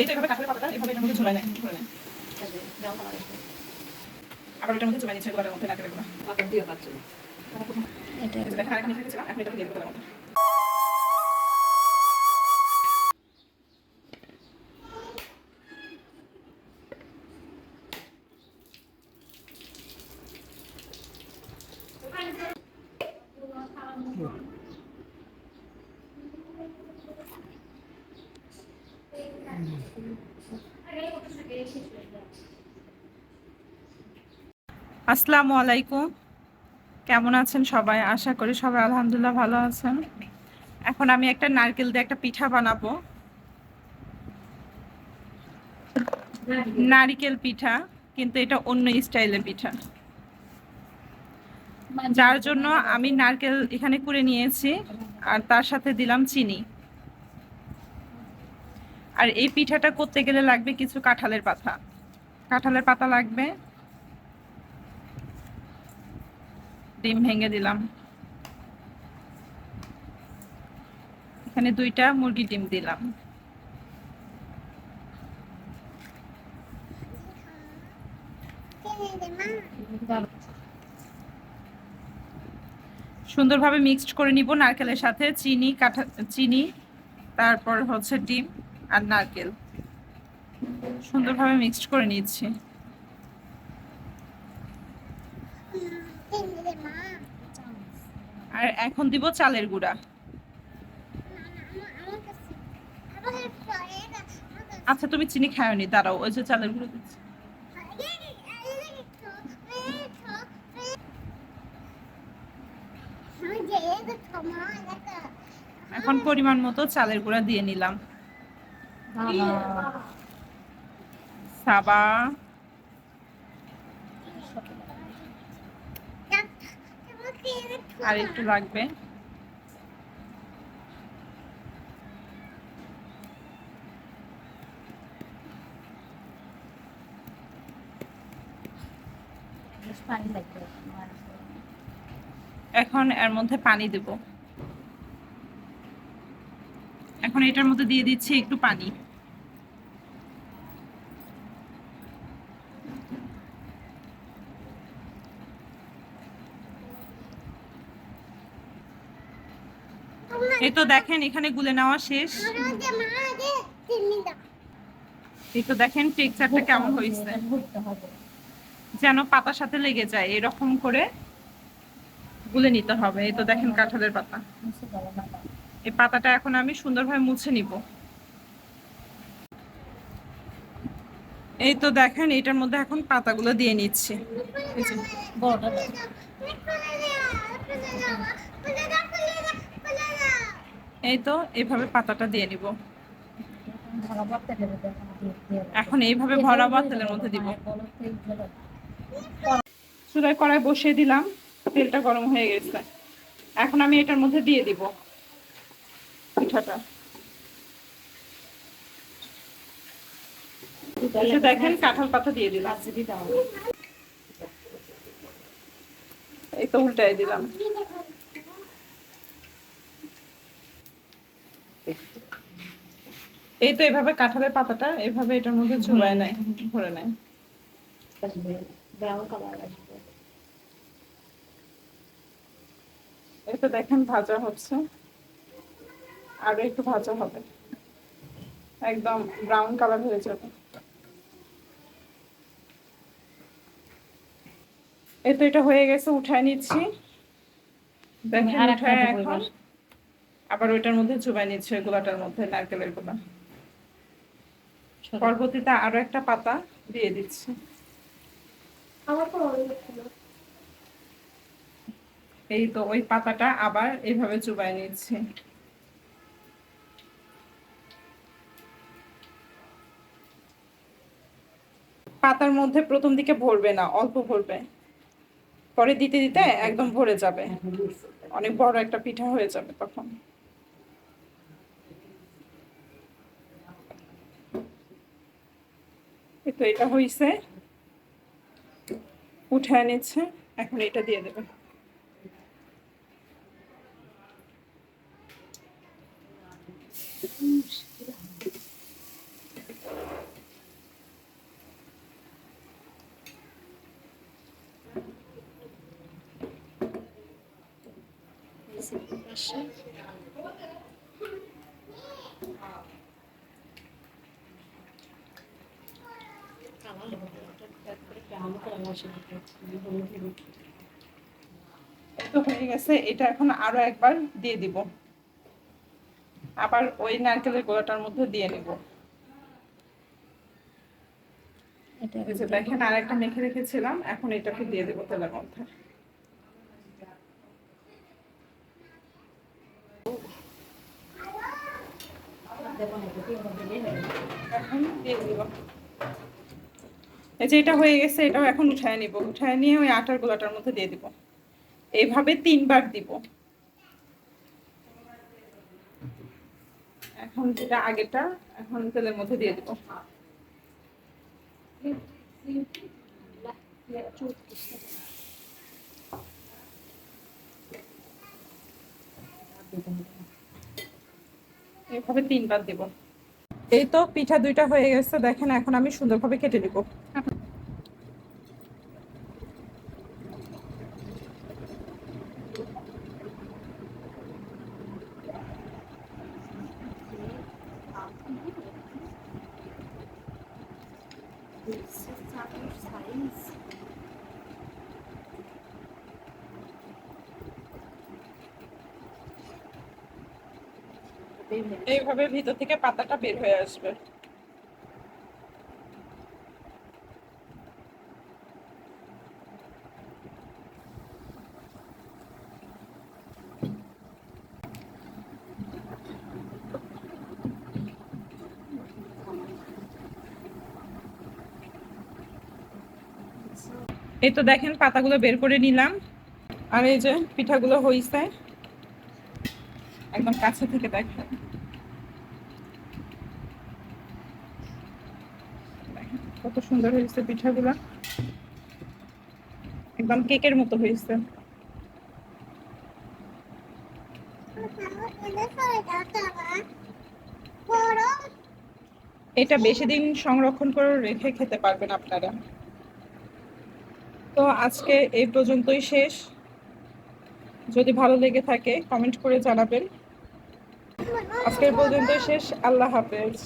এটা এভাবে কাঠের পাতাটা এভাবে এটার মধ্যে ঝুলাই নেয়। করে নেয়? আবার এটার মধ্যে ঝুলাই নিচ্ছে এগুলোর মধ্যে নাকের এগুলো এটা এখন এটাকে দিয়ে দেবো এটার আসসালামু আলাইকুম। কেমন আছেন সবাই? আশা করি সবাই আলহামদুলিল্লাহ ভালো আছেন। এখন আমি একটা নারকেল দিয়ে একটা পিঠা বানাবো। নারিকেল পিঠা, কিন্তু এটা অন্য স্টাইলের পিঠা। যার জন্য আমি নারকেল এখানে কুড়ে নিয়েছি, আর তার সাথে দিলাম চিনি। আর এই পিঠাটা করতে গেলে লাগবে কিছু কাঁঠালের পাতা। কাঁঠালের পাতা লাগবে। ডিম ভেঙে দিলাম। এখানে দুইটা মুরগি ডিম দিলাম। সুন্দরভাবে মিক্সড করে নিব নারকেলের সাথে। চিনি, কাঠা চিনি, তারপর হচ্ছে ডিম। আর নারকেল। সুন্দরভাবে মিক্সড করে নিচ্ছি আর এখন দিব চালের গুঁড়া। আচ্ছা তুমি চিনি খাওনি, দাঁড়াও, ওই যে চালের গুঁড়ো দিচ্ছি। এখন পরিমাণ মতো চালের গুঁড়া দিয়ে নিলাম। সাবা। আর একটু লাগবে। এখন এর মধ্যে পানি দেব। এখন এটার মধ্যে দিয়ে দিচ্ছি একটু পানি। এই তো দেখেন, এখানে গুলে নেওয়া শেষ। এই তো দেখেন, টেক্সচারটা কেমন হয়েছে। যেন পাতার সাথে লেগে যায়, এরকম করে গুলে নিতে হবে। এই তো দেখেন, কাঁঠালের পাতা। এই পাতাটা এখন আমি সুন্দরভাবে মুছে নিব। এই তো দেখেন, এটার মধ্যে এখন পাতাগুলো দিয়ে নিচ্ছি। এই তো, এইভাবে পাতাটা দিয়ে নিব। এখন এইভাবে ভরাবো আর তেলের মধ্যে দিব। চুলায় কড়াই বসিয়ে দিলাম, তেলটা গরম হয়ে গেছে। এখন আমি এটার মধ্যে দিয়ে দিব। পিঠাটা। এই দেখেন কাঁঠাল পাতা দিয়ে দিলাম। এই তো উল্টাই দিলাম। এই তো এভাবে কাঁঠালের পাতাটা এভাবে এটার মধ্যে ঝুলায় নেয় ভরে নেয়। এই তো দেখেন ভাজা হচ্ছে। আরও একটু ভাজা হবে। একদম ব্রাউন কালার হয়ে যাবে। এই তো এটা হয়ে গেছে উঠায় নিচ্ছি। দেখেন উঠায় এখন। আবার ওইটার মধ্যে চুবাই নিচ্ছে ওই গোলাটার মধ্যে নারকেলের গোলা। পরবর্তীতে আরও একটা পাতা দিয়ে দিচ্ছি। এই তো ওই পাতাটা আবার এইভাবে চুবাই নিচ্ছি। পাতার মধ্যে প্রথম দিকে ভরবে না, অল্প ভরবে। পরে দিতে দিতে একদম ভরে যাবে। অনেক বড় একটা পিঠা হয়ে যাবে তখন। তো এটা হইছে। উঠে নিচ্ছে এখন এটা দিয়ে দেবে। দিয়েছি পাশে। হয়ে গেছে এটা এখন আরও একবার দিয়ে দিব। আবার ওই নারকেলের গোলাটার মধ্যে দিয়ে নিব। দেখেন আর একটা মেখে রেখেছিলাম এখন এটাকে দিয়ে দেবো তেলের মধ্যে দেবো না এটা দিয়ে হবে দিলে হবে এই যে এটা হয়ে গেছে, এটাও এখন উঠায় নিব। উঠায় নিয়ে ওই আটার গোলাটার মধ্যে দিয়ে দিব। এইভাবে তিনবার দিব। এখন যেটা আগেটা, এখন তেলের মধ্যে দিয়ে দিব। এইভাবে তিনবার দিব। এই তো পিঠা দুইটা হয়ে গেছে, দেখেন এখন আমি সুন্দরভাবে কেটে নিব। সাইজ এইভাবে ভিতর থেকে পাতাটা বের হয়ে আসবে। এই তো দেখেন, পাতাগুলো বের করে নিলাম। আর এই যে পিঠাগুলো হইছে, একদম কাছে থেকে দেখেন। কত সুন্দর হয়েছে পিঠাগুলো। একদম কেকের মতো হয়েছে। এটা বেশি দিন সংরক্ষণ করে রেখে খেতে পারবেন আপনারা। তো আজকে এই পর্যন্তই শেষ। যদি ভালো লেগে থাকে কমেন্ট করে জানাবেন। আজকের পর্যন্তই শেষ। আল্লাহ হাফেজ।